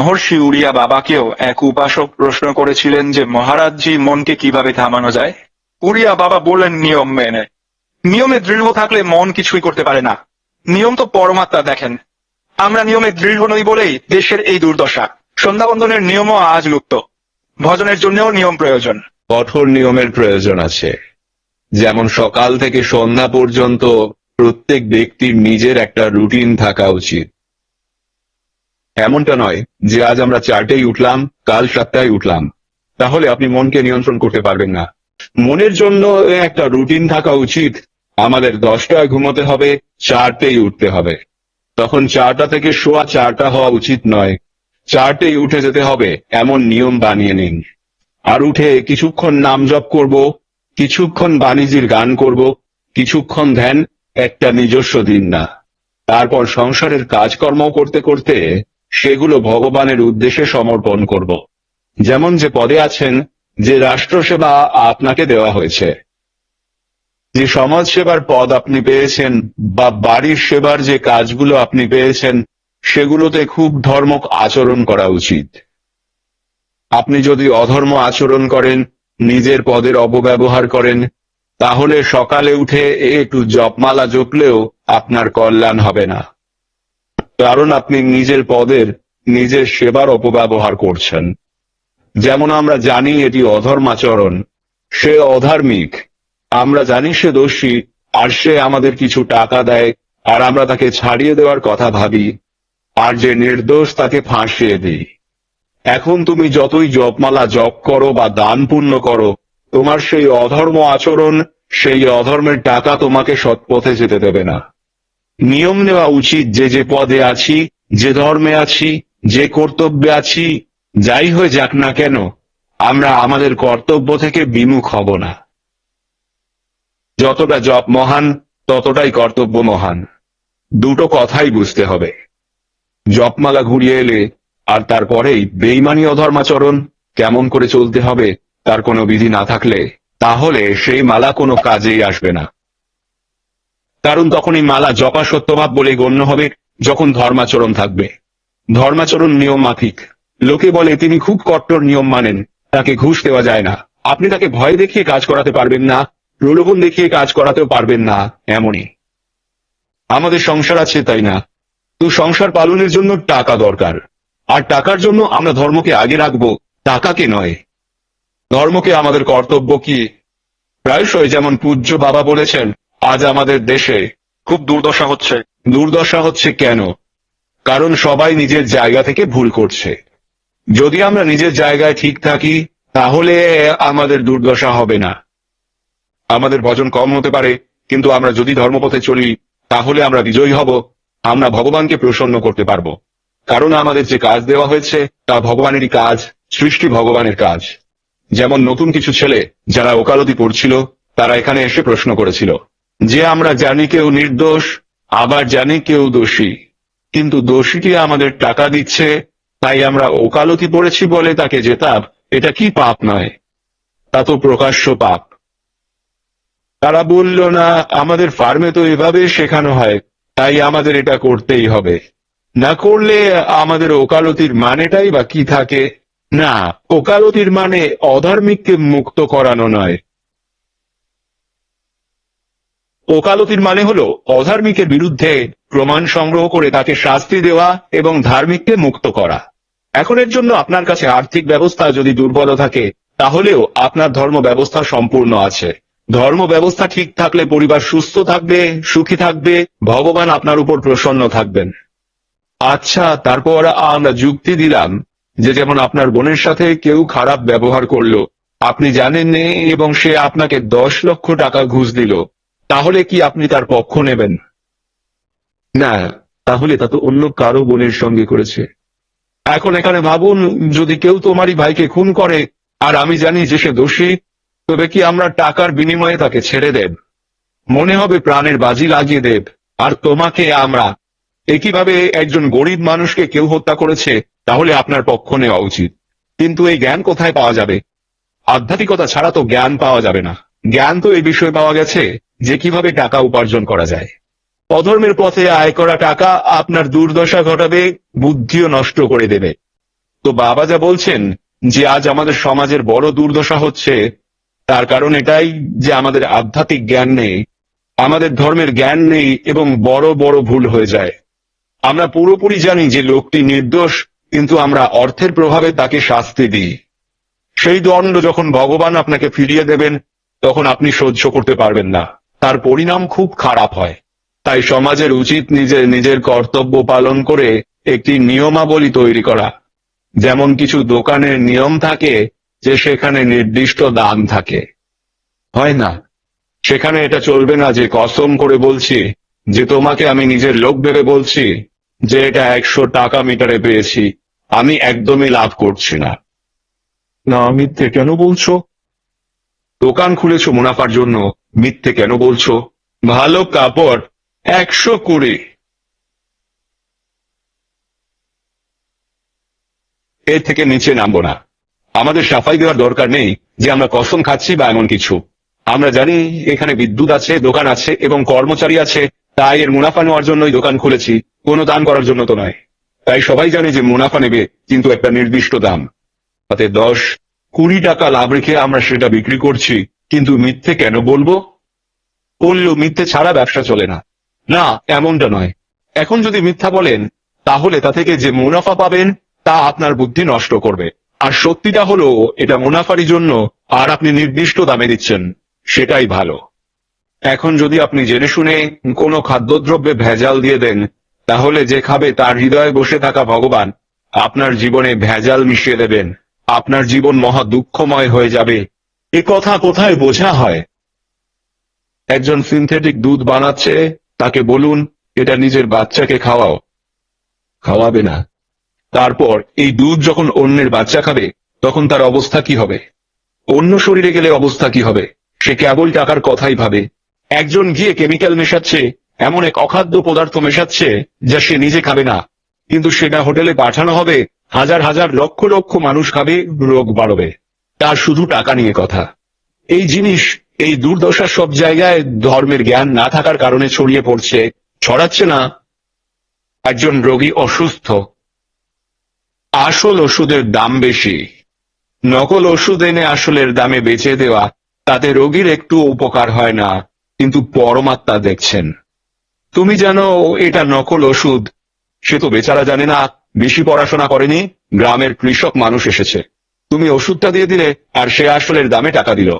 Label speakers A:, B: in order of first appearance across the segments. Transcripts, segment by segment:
A: মহর্ষি উড়িয়া বাবাকেও এক উপাসক প্রশ্ন করেছিলেন যে, মহারাজজি, মনকে কীভাবে থামানো যায়? উড়িয়া বাবা বললেন, নিয়ম মেনে। নিয়মে দৃঢ় থাকলে মন কিছুই করতে পারে না। নিয়ম তো পরমাত্মা দেখেন। আমরা নিয়মে দৃঢ় নই বলেই দেশের এই দুর্দশা। সন্ধ্যাবন্ধনের নিয়মও আজ লুপ্ত। ভজনের জন্যও নিয়ম প্রয়োজন।
B: কঠোর নিয়মের প্রয়োজন আছে। যেমন সকাল থেকে সন্ধ্যা পর্যন্ত প্রত্যেক ব্যক্তির নিজের একটা রুটিন থাকা উচিত। এমনটা নয় যে আজ আমরা চারটেই উঠলাম, কাল সাতটায় উঠলাম। তাহলে আপনি মনকে নিয়ন্ত্রণ করতে পারবেন না। মনের জন্য একটা রুটিন থাকা উচিত। আমাদের দশটায় ঘুমোতে হবে, চারটেই উঠতে হবে। তখন চারটা থেকে শোয়া চারটা হওয়া উচিত নয়। চারটেই উঠে যেতে হবে, এমন নিয়ম বানিয়ে নিন। আর উঠে কিছুক্ষণ নাম জপ করব, কিছুক্ষণ বাণিজ্যের গান করব, কিছুক্ষণ ধ্যান, একটা নিজস্ব দিন না। তারপর সংসারের কাজকর্ম করতে করতে সেগুলো ভগবানের উদ্দেশ্যে সমর্পণ করব। যেমন যে পদে আছেন, যে রাষ্ট্র সেবা আপনাকে দেওয়া হয়েছে। যে সমাজ সেবার পদ আপনি পেয়েছেন, বা বাড়ির সেবার যে কাজগুলো আপনি পেয়েছেন, সেগুলোতে খুব ধর্মক আচরণ করা উচিত। আপনি যদি অধর্ম আচরণ করেন, নিজের পদের অপব্যবহার করেন, তাহলে সকালে উঠে একটু জপমালা জপলেও আপনার কল্যাণ হবে না। কারণ আপনি নিজের পদের নিজের সেবার অপব্যবহার করছেন। যেমন আমরা জানি এটি অধর্মাচরণ সে অধার্মিক, আমরা জানি সে দোষী, আর সে আমাদের কিছু টাকা দেয়, আর আমরা তাকে ছাড়িয়ে দেওয়ার কথা ভাবি, আর যে নির্দোষ তাকে ফাঁসিয়ে দিই। এখন তুমি যতই জপমালা জপ করো বা দান পুণ্য করো, তোমার সেই অধর্ম আচরণ, সেই অধর্মের টাকা তোমাকে সৎপথে যেতে দেবে না। নিয়ম নেওয়া উচিত যে যে পদে আছি, যে ধর্মে আছি, যে কর্তব্যে আছি, যাই হয়ে যাক না কেন, আমরা আমাদের কর্তব্য থেকে বিমুখ হব না। যতটা জপ মহান, ততটাই কর্তব্য মহান। দুটো কথাই বুঝতে হবে। জপমালা ঘুরিয়ে এলে আর তারপরেই বেইমানি অধর্মাচরণ কেমন করে চলতে হবে, তার কোনো বিধি না থাকলে, তাহলে সেই মালা কোনো কাজেই আসবে না। কারণ তখন এই মালা জপা সত্যভাব বলে গণ্য হবে যখন ধর্মাচরণ থাকবে। ধর্মাচরণ নিয়ম মাফিক। লোকে বলে, তিনি খুব কট্টর নিয়ম মানেন। তাকে ঘুষ দেওয়া যায় না। আপনি তাকে ভয় দেখিয়ে কাজ করাতে পারবেন না, প্রলোভন দেখিয়ে কাজ করাতেও পারবেন না। এমনই। আমাদের সংসার আছে তাই না? তো সংসার পালনের জন্য টাকা দরকার। আর টাকার জন্য আমরা ধর্মকে আগে রাখব, টাকাকে নয়। ধর্মকে আমাদের কর্তব্য কি? প্রায়শই যেমন পূজ্য বাবা বলেছেন আজ আমাদের দেশে
A: খুব দুর্দশা হচ্ছে।
B: দুর্দশা হচ্ছে কেন? কারণ সবাই নিজের জায়গা থেকে ভুল করছে। যদি আমরা নিজের জায়গায় ঠিক থাকি, তাহলে আমাদের দুর্দশা হবে না। আমাদের ভজন কম হতে পারে, কিন্তু আমরা যদি ধর্মপথে চলি, তাহলে আমরা বিজয়ী হব, আমরা ভগবানকে প্রসন্ন করতে পারব। কারণ আমাদের যে কাজ দেওয়া হয়েছে, তা ভগবানেরই কাজ, সৃষ্টি ভগবানের কাজ। যেমন নতুন কিছু ছেলে, যারা ওকালতি পড়ছিল তারা এখানে এসে প্রশ্ন করেছিল যে আমরা জানি কেউ নির্দোষ, আবার জানি কেউ দোষী। কিন্তু দোষীটি আমাদের টাকা দিচ্ছে, তাই আমরা ওকালতি পড়েছি বলে তাকে জেতাব, এটা কি পাপ নয়? তা তো প্রকাশ্য পাপ। তারা বলল, না, আমাদের ফার্মে তো এভাবে শেখানো হয়, তাই আমাদের এটা করতেই হবে। না করলে আমাদের ওকালতির মানেটাই বা কি থাকে? না, ওকালতির মানে অধার্মিককে মুক্ত করানো নয়। ওকালতির মানে হলো অধার্মিকের বিরুদ্ধে প্রমাণ সংগ্রহ করে তাকে শাস্তি দেওয়া এবং ধার্মিককে মুক্ত করা। এখন এর জন্য আপনার কাছে আর্থিক ব্যবস্থা যদি দুর্বল থাকে, তাহলেও আপনার ধর্ম ব্যবস্থা সম্পূর্ণ আছে। ধর্ম ব্যবস্থা ঠিক থাকলে পরিবার সুস্থ থাকবে, সুখী থাকবে, ভগবান আপনার উপর প্রসন্ন থাকবেন। আচ্ছা তারপর আমরা যুক্তি দিলাম যে যেমন আপনার বোনের সাথে কেউ খারাপ ব্যবহার করল, আপনি জানেন এবং সে আপনাকে দশ লক্ষ টাকা ঘুষ দিল। তাহলে কি আপনি তার পক্ষ নেবেন? না তাহলে তা তো অন্য কারও বোনের সঙ্গে করেছে। এখন এখানে ভাবুন যদি কেউ তোমারই ভাইকে খুন করে আর আমি জানি যে সে দোষী তবে কি আমরা টাকার বিনিময়ে তাকে ছেড়ে দেব? মনে হবে প্রাণের বাজি লাগিয়ে দেব আর তোমাকে আমরা। একইভাবে একজন গরিব মানুষকে কেউ হত্যা করেছে তাহলে আপনার পক্ষ নেওয়া উচিত। কিন্তু এই জ্ঞান কোথায় পাওয়া যাবে? আধ্যাত্মিকতা ছাড়া তো জ্ঞান পাওয়া যাবে না। জ্ঞান তো এই বিষয়ে পাওয়া গেছে। যে কীভাবে টাকা উপার্জন করা যায়। অধর্মের পথে আয় করা টাকা আপনার দুর্দশা ঘটাবে, বুদ্ধিও নষ্ট করে দেবে। তো বাবা যা বলছেন যে আজ আমাদের সমাজের বড় দুর্দশা হচ্ছে, তার কারণ এটাই যে আমাদের আধ্যাত্মিক জ্ঞান নেই, আমাদের ধর্মের জ্ঞান নেই এবং বড় বড় ভুল হয়ে যায়। আমরা পুরোপুরি জানি যে লোকটি নির্দোষ, কিন্তু আমরা অর্থের প্রভাবে তাকে শাস্তি দিই। সেই দণ্ড যখন ভগবান আপনাকে ফিরিয়ে দেবেন, তখন আপনি সহ্য করতে পারবেন না। তার পরিণাম খুব খারাপ হয়। তাই সমাজের উচিত নিজের নিজের কর্তব্য পালন করে একটি নিয়মাবলী তৈরি করা। যেমন কিছু দোকানের নিয়ম থাকে যে সেখানে নির্দিষ্ট দাম থাকে। হয় না? সেখানে এটা চলবে না যে কসম করে বলছি, যে তোমাকে আমি নিজের লোক ভেবে বলছি যে এটা একশো টাকা মিটারে পেয়েছি, আমি একদমই লাভ করছি না। না, মিথ্যে কেন বলছো? দোকান খুলেছো মুনাফার জন্য। মিথ্যে কেন বলছো? ভালো কাপড় একশো কুড়ি। এর থেকে নিচে নামবো না। আমাদের সাফাই দেওয়ার দরকার নেই যে আমরা কসম খাচ্ছি বা এমন কিছু। আমরা জানি এখানে বিদ্যুৎ আছে, দোকান আছে এবং কর্মচারী আছে, তাই এর মুনাফা নেওয়ার জন্যই দোকান খুলেছি। কোনো দান করার জন্য তো নয়। তাই সবাই জানে যে মুনাফা নেবে, কিন্তু একটা নির্দিষ্ট দাম। তাতে দশ কুড়ি টাকা লাভ রেখে আমরা সেটা বিক্রি করছি। কিন্তু মিথ্যে কেন বলব? বললেও মিথ্যে ছাড়া ব্যবসা চলে না। না, এমনটা নয়। এখন যদি মিথ্যা বলেন, তাহলে তা থেকে যে মুনাফা পাবেন, তা আপনার বুদ্ধি নষ্ট করবে। আর সত্যিটা হলো, এটা মুনাফারি জন্য আর আপনি নির্দিষ্ট দামে দিচ্ছেন, সেটাই ভালো। এখন যদি আপনি জেনে শুনে কোনো খাদ্যদ্রব্যে ভেজাল দিয়ে দেন, তাহলে যে খাবে তার হৃদয়ে বসে থাকা ভগবান আপনার জীবনে ভেজাল মিশিয়ে দেবেন। আপনার জীবন মহা দুঃখময় হয়ে যাবে। এ কথা কোথায় বোঝা হয়? একজন সিনথেটিক দুধ বানাচ্ছে, তাকে বলুন, এটা নিজের বাচ্চাকে খাওয়াও। খাওয়াবে না। তারপর এই দুধ যখন অন্যের বাচ্চা খাবে, তখন তার অবস্থা কি হবে? অন্য শরীরে গেলে অবস্থা কি হবে? সে কেবল টাকার কথাই ভাবে। একজন গিয়ে কেমিক্যাল মেশাচ্ছে, এমন এক অখাদ্য পদার্থ মেশাচ্ছে, যা সে নিজে খাবে না। কিন্তু সেটা হোটেলে পাঠানো হবে, হাজার হাজার লক্ষ লক্ষ মানুষ খাবে, রোগ বাড়বে। তার শুধু টাকা নিয়ে কথা। এই জিনিস, এই দুর্দশা সব জায়গায় ধর্মের জ্ঞান না থাকার কারণে ছড়িয়ে পড়ছে। ছড়াচ্ছে না। একজন রোগী অসুস্থ। আসল ওষুধের দাম বেশি। নকল ওষুধ এনে আসলের দামে বেচে দেওয়া, তাতে রোগীর একটু উপকার হয় না, কিন্তু পরমাত্মা দেখছেন। তুমি জানো, এটা নকল ওষুধ। সে তো বেচারা জানে না, বেশি পড়াশোনা করেনি, গ্রামের কৃষক মানুষ এসেছে। তুমি ওষুধটা দিয়ে দিলে, আর সে আসলের দামে টাকা দিল।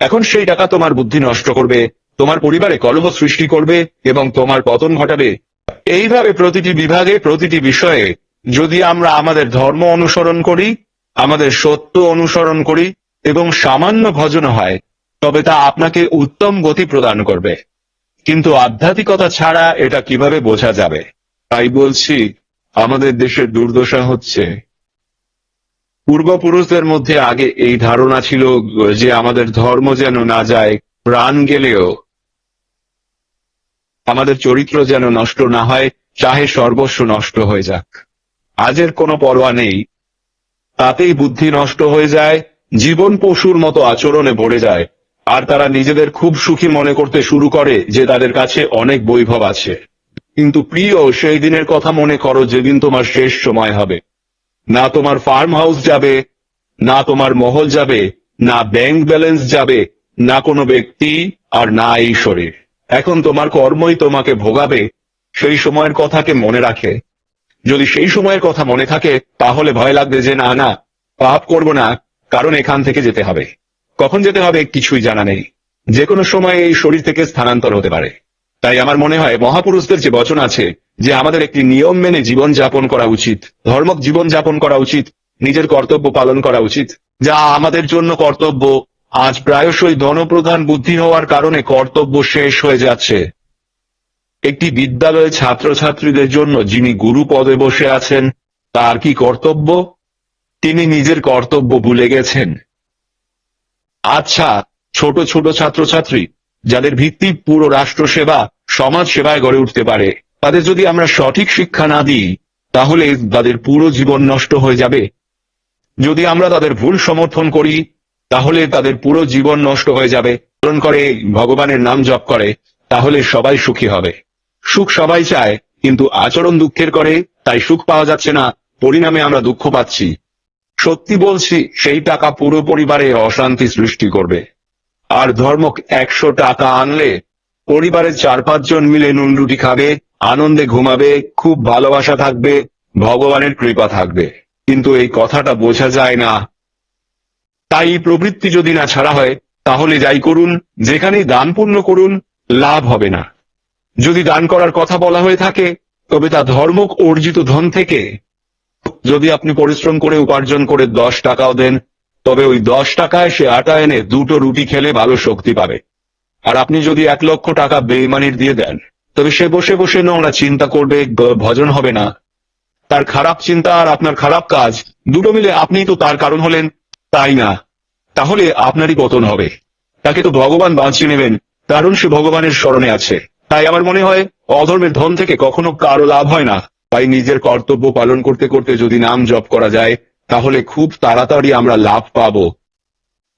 B: এখন সেই টাকা তোমার বুদ্ধি নষ্ট করবে, তোমার পরিবারে কলহ সৃষ্টি করবে, এবং তোমার পতন ঘটাবে। এইভাবে প্রতিটি বিভাগে, প্রতিটি বিষয়ে যদি আমরা আমাদের ধর্ম অনুসরণ করি, আমাদের সত্য অনুসরণ করি, এবং সামান্য ভজন হয়, তবে তা আপনাকে উত্তম গতি প্রদান করবে। কিন্তু আধ্যাত্মিকতা ছাড়া এটা কীভাবে বোঝা যাবে? তাই বলছি, আমাদের দেশের দুর্দশা হচ্ছে পূর্বপুরুষদের মধ্যে আগে এই ধারণা ছিল যে আমাদের ধর্ম যেন না যায়, প্রাণ গেলেও আমাদের চরিত্র যেন নষ্ট না হয়, চাহে সর্বস্ব নষ্ট হয়ে যাক। আজের কোনো পরোয়া নেই। তাতেই বুদ্ধি নষ্ট হয়ে যায়, জীবন পশুর মতো আচরণে ভরে যায়, আর তারা নিজেদের খুব সুখী মনে করতে শুরু করে যে তাদের কাছে অনেক বৈভব আছে। কিন্তু প্রিয়, সেই দিনের কথা মনে করো যেদিন তোমার শেষ সময় হবে। না তোমার ফার্ম হাউস যাবে, না তোমার মহল যাবে, না ব্যাংক ব্যালেন্স যাবে, না কোনো ব্যক্তি আর না এই শরীর। এখন তোমার কর্মই তোমাকে ভোগাবে, সেই সময়ের কথাকে মনে রাখে। যদি সেই সময়ের কথা মনে থাকে, তাহলে ভয় লাগবে যে না না, পাপ করব না, কারণ এখান থেকে যেতে হবে। কখন যেতে হবে কিছুই জানা নেই। যে কোনো সময় এই শরীর থেকে স্থানান্তর হতে পারে। তাই আমার মনে হয় মহাপুরুষদের যে বচন আছে, যে আমাদের একটি নিয়ম মেনে জীবন যাপন করা উচিত, ধর্মক জীবন যাপন করা উচিত, নিজের কর্তব্য পালন করা উচিত, যা আমাদের জন্য কর্তব্য, আজ প্রায়শই ধনপ্রধান বুদ্ধি হওয়ার কারণে কর্তব্য শেষ হয়ে যাচ্ছে। একটি বিদ্যালয়ে ছাত্রছাত্রীদের জন্য যিনি গুরু পদে বসে আছেন, তার কি কর্তব্য? তিনি নিজের কর্তব্য ভুলে গেছেন। আচ্ছা ছোট ছোট ছাত্রছাত্রী যাদের ভিত্তি পুরো রাষ্ট্র সেবা সমাজ সেবায় গড়ে উঠতে পারে। তাদের যদি আমরা সঠিক শিক্ষা না দিই, তাহলে তাদের পুরো জীবন নষ্ট হয়ে যাবে। যদি আমরা তাদের ভুল সমর্থন করি, তাহলে তাদের পুরো জীবন নষ্ট হয়ে যাবে। পালন করে, ভগবানের নাম জপ করে, তাহলে সবাই সুখী হবে। সুখ সবাই চায়, কিন্তু আচরণ দুঃখের করে, তাই সুখ পাওয়া যাচ্ছে না। পরিণামে আমরা দুঃখ পাচ্ছি। সত্যি বলছি, সেই টাকা পুরো পরিবারে অশান্তি সৃষ্টি করবে। আর ধর্ম একশো টাকা আনলে পরিবারের চার পাঁচজন মিলে নুন রুটি খাবে, আনন্দে ঘুমাবে, খুব ভালোবাসা থাকবে, ভগবানের কৃপা থাকবে। কিন্তু এই কথাটা বোঝা যায় না। তাই প্রবৃত্তি যদি না ছাড়া হয়, তাহলে যাই করুন, যেখানেই দান পূর্ণ করুন, লাভ হবে না। যদি দান করার কথা বলা হয়ে থাকে, তবে তা ধর্ম অর্জিত ধন থেকে। যদি আপনি পরিশ্রম করে উপার্জন করে দশ টাকাও দেন তবে ওই দশ টাকায় সে আটা এনে দুটো রুটি খেলে ভালো শক্তি পাবে। আর আপনি যদি এক লক্ষ টাকা বেইমানির দিয়ে দেন, তবে সে বসে বসে নোংরা চিন্তা করবে ভজন হবে না। তার খারাপ চিন্তা আর আপনার খারাপ কাজ, দুটো মিলে আপনি তো তার কারণ হলেন, তাই না? তাহলে আপনারই পতন হবে। তাকে তো ভগবান বাঁচিয়ে নেবেন, কারণ সে ভগবানের স্মরণে আছে। তাই আমার মনে হয়, অধর্মের ধন থেকে কখনো কারও লাভ হয় না। তাই নিজের কর্তব্য পালন করতে করতে যদি নাম জপ করা যায় তাহলে খুব তাড়াতাড়ি আমরা লাভ পাব।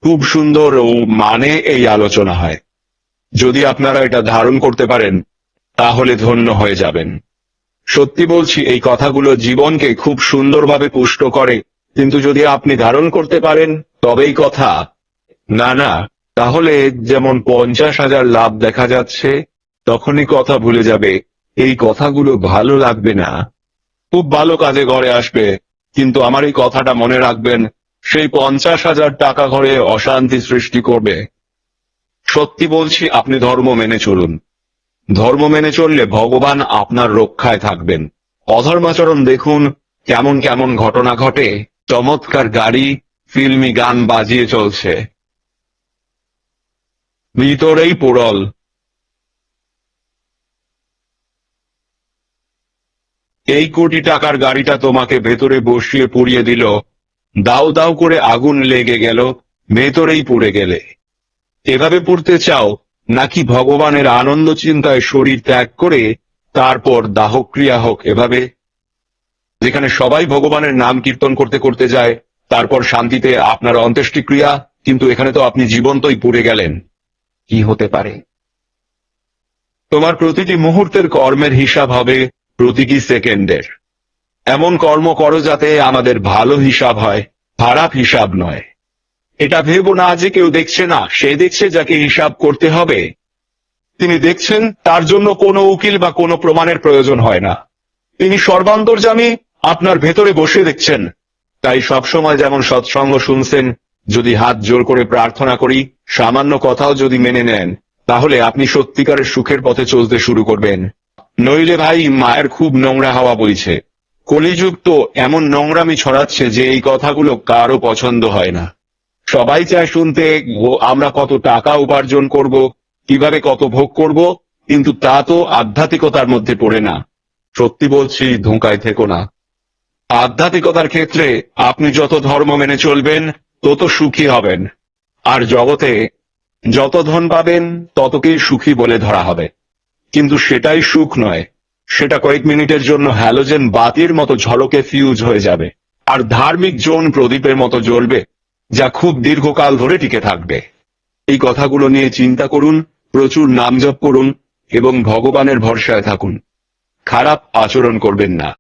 B: খুব সুন্দর ও মানে এই আলোচনা হয়। যদি আপনারা এটা ধারণ করতে পারেন, তাহলে ধন্য হয়ে যাবেন। সত্যি বলছি, এই কথাগুলো জীবনকে খুব সুন্দরভাবে পুষ্ট করে। কিন্তু যদি আপনি ধারণ করতে পারেন, তবেই কথা। না না, তাহলে যেমন পঞ্চাশ হাজার লাভ দেখা যাচ্ছে, তখনই কথা ভুলে যাবে। এই কথাগুলো ভালো লাগবে না। খুব ভালো কাজে ঘরে আসবে। কিন্তু আমার এই কথাটা মনে রাখবেন, সেই পঞ্চাশ হাজার টাকা ঘরে অশান্তি সৃষ্টি করবে। সত্যি বলছি, আপনি ধর্ম মেনে চলুন। ধর্ম মেনে চললে ভগবান আপনার রক্ষায় থাকবেন। অধর্মাচরণ দেখুন, কেমন কেমন ঘটনা ঘটে। চমৎকার গাড়ি, ফিল্মি গান বাজিয়ে চলছে। ভিতরেই পোড়ল এই কোটি টাকার গাড়িটা তোমাকে ভেতরে বসিয়ে পুড়িয়ে দিল। দাও দাও করে আগুন লেগে গেল, ভেতরেই পুড়ে গেলে। এভাবে পড়তে চাও, নাকি ভগবানের আনন্দ চিন্তায় শরীর ত্যাগ করে তারপর দাহক্রিয়া হোক এভাবে? যেখানে সবাই ভগবানের নাম কীর্তন করতে করতে যায়, তারপর শান্তিতে আপনার অন্ত্যেষ্টিক্রিয়া, কিন্তু এখানে তো আপনি জীবন্তই পুড়ে গেলেন। কি হতে পারে? তোমার প্রতিটি মুহূর্তের কর্মের হিসাব হবে প্রতিটি সেকেন্ডের। এমন কর্ম করো যাতে আমাদের ভালো হিসাব হয়, খারাপ হিসাব নয়। এটা ভেব না যে কেউ দেখছে না, সে দেখছে যাকে হিসাব করতে হবে। তিনি দেখছেন, তার জন্য কোনো উকিল বা কোনো প্রমাণের প্রয়োজন হয় না। তিনি সর্বান্তর্যামী আপনার ভেতরে বসে দেখছেন। তাই সবসময় যেমন সৎসঙ্গ শুনছেন, যদি হাত জোর করে প্রার্থনা করি, সামান্য কথাও যদি মেনে নেন, তাহলে আপনি সত্যিকারের সুখের পথে চলতে শুরু করবেন। নইলে ভাই মায়ের খুব নোংরা হাওয়া বইছে। কলিযুগ তো এমন নোংরামি ছড়াচ্ছে যে এই কথাগুলো কারও পছন্দ হয় না। সবাই চায় শুনতে আমরা কত টাকা উপার্জন করব, কীভাবে কত ভোগ করব? কিন্তু তা তো আধ্যাত্মিকতার মধ্যে পড়ে না। সত্যি বলছি, ধোঁকায় থেকো না। আধ্যাত্মিকতার ক্ষেত্রে আপনি যত ধর্ম মেনে চলবেন, তত সুখী হবেন। আর জগতে যত ধন পাবেন, ততকেই সুখী বলে ধরা হবে। কিন্তু সেটাই সুখ নয়। সেটা কয়েক মিনিটের জন্য হ্যালোজেন বাতির মতো ঝলকে ফিউজ হয়ে যাবে। আর ধার্মিক জোন প্রদীপের মতো জ্বলবে, যা খুব দীর্ঘকাল ধরে টিকে থাকবে। এই কথাগুলো নিয়ে চিন্তা করুন, প্রচুর নাম জপ করুন এবং ভগবানের ভরসায় থাকুন। খারাপ আচরণ করবেন না।